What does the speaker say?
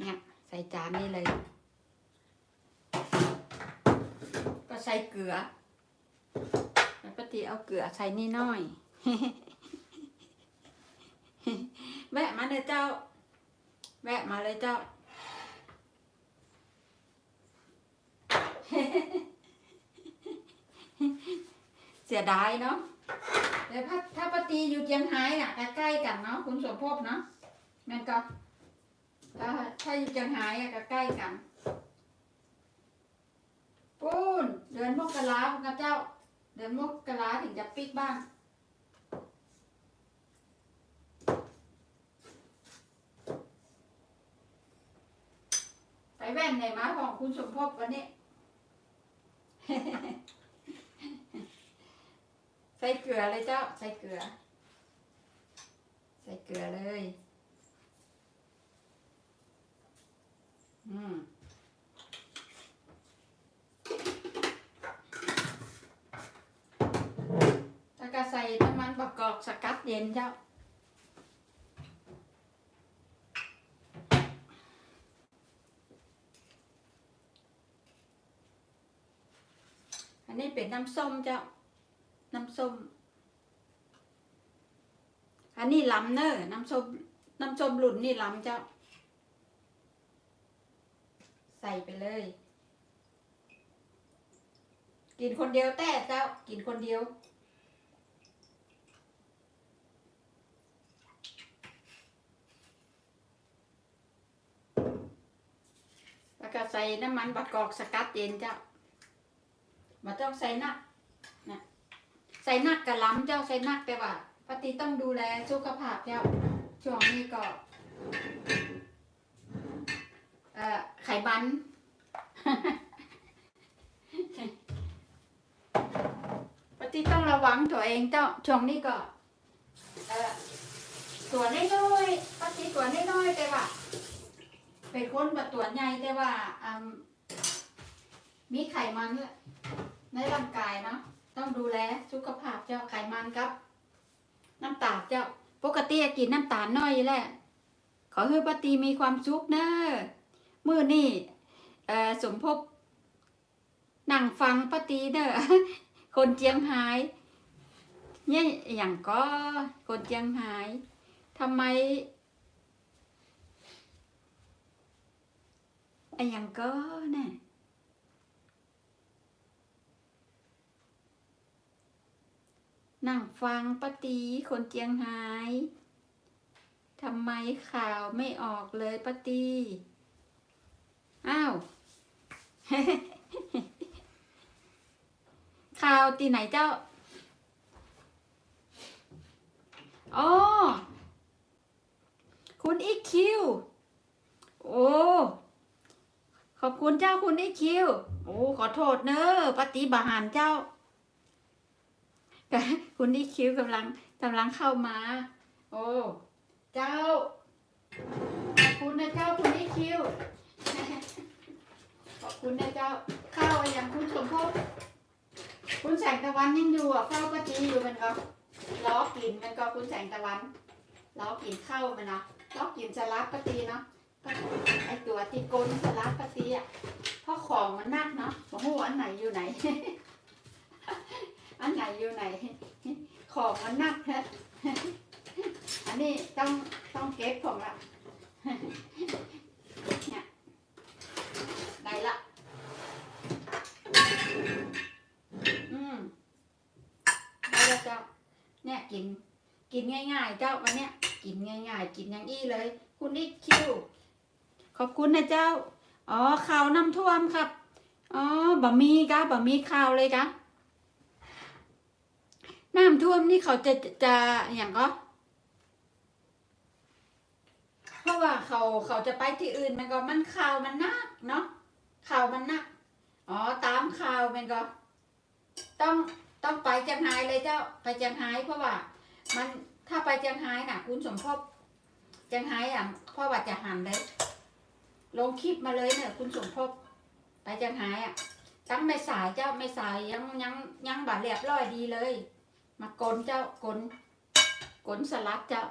เนี่ยใส่จานนี่เลย ก็ใส่เกลือแล้วปกติเอาเกลือใส่นี่น้อยแวะมาเลยเจ้า แวะมาเลยเจ้าเสียดายเนาะเดี๋ยวถ้าถ้าปาตีอยู่เจียงไฮ้อะใกล้ๆกันเนาะคุณสมภพเนาะแม่นก็ ถ้าถ้าอยู่จียงไฮ้อะก็ใกล้กันปูนเดือนมกราพระเจ้า เดือนมกราถึงจะปิกบ้างใสแว่นในม้าของคุณสมภพวันนี้ ใส่เกลือเลยเจ้า ใส่เกลือ ใส่เกลือเลย อืมแล้วก็ใส่น้ำมันประกอบสกัดเย็นเจ้าอันนี้เป็นน้ำส้มเจ้า น้ำส้ม อันนี้ล้ำเนอร์น้ำส้ม น้ำส้มหลุนนี่ล้ำเจ้า ส่ไปเลย กินคนเดียวแต่เจ้ากินคนเดียว แล้วก็ใส่น้ำมันบะกอกสกัดเย็นเจ้ามาต้องใส่นักนะใส่นักกะล้ำเจ้าใส่นักแต่ว่าปฏิต้องดูแลสุขภาพเจ้าช่วงนี้ก็ อ่อไขมัน ปฏิต้องระวังตัวเองเจ้าช่วงนี้ก็ เออตัวน้อยๆปฏิตัวน้อยๆแต่ว่า เป็นคนแบบตัวใหญ่แต่ว่าอืมมีไขมันในร่างกายเนาะต้องดูแลสุขภาพเจ้าไขมันครับ น้ำตาลเจ้า ปกติกินน้ำตาลน้อยแหละขอให้ปฏิมีความสุขเนอะ มื่อนี่เอ่อสมภพนั่งฟังปฏิเนอคนเจียงไฮ้เนี่ยอย่างก็คนเจียงไฮ้ทำไมไอ้ยังก็น่ะนั่งฟังปะตีคนเจียงไฮ้ทำไมข่าวไม่ออกเลยปะตี อ้าว ข่าวตีไหนเจ้าอ๋อคุณอีคิว โอ้ ขอบคุณเจ้าคุณอีคิว โอ้ ขอโทษเนอะปฏิบาหารเจ้า คุณอีคิวกำลังกำลังเข้ามา โอ้ เจ้า ขอบคุณนะเจ้าคุณอีคิว ขอบคุณนะเจ้าข้าวอย่างคุณสมภพคุณแสงตะวันยังอยู่อะข้าวก็จีอยู่มันก็ล้อกินมันก็คุณแสงตะวันล้อกินข้าวมันเนาะล้อกินสลัดปฏิเนาะไอตัวที่กลนสลัดปะตีอะเพราะของมันนักเนาะโอ้โหอันไหนอยู่ไหน อันไหนอยู่ไหน ของมันนักฮะอันนี้ต้องต้องเก็บของละ เนี่ยได้ละ อืมได้แล้วเจ้า เนี่ยกิน กินง่ายๆ เจ้าวันเนี้ยกินง่าย ๆ กินอย่างอี้เลย คุณนิกคิว ขอบคุณนะเจ้า อ๋อข่าวน้ำท่วมครับ อ๋อบะมีกะบะมีข่าวเลยกะน้ำท่วมนี่เขาจะจะจะอย่างก็เพราะว่าเขาเขาจะไปที่อื่นมันก็มันข่าวมันนักเนาะข่าวมันนักอ๋อตามข่าวมันก็ ต้องต้องไปจียงไฮ้เลยเจ้าไปจียงไฮ้เพราะว่า มันถ้าไปเจียงไฮ้น่ะ คุณสมภพเจียงไฮ้อะพ่อว่าจะหันเลย ลงคลิปมาเลยเนี่ย คุณสมภพไปจังหายอะตั้งไม่สายเจ้าไม่สายยังยังยังบาดเรียบร้อยดีเลย มากลนเจ้ากลนกลนสลัดเจ้า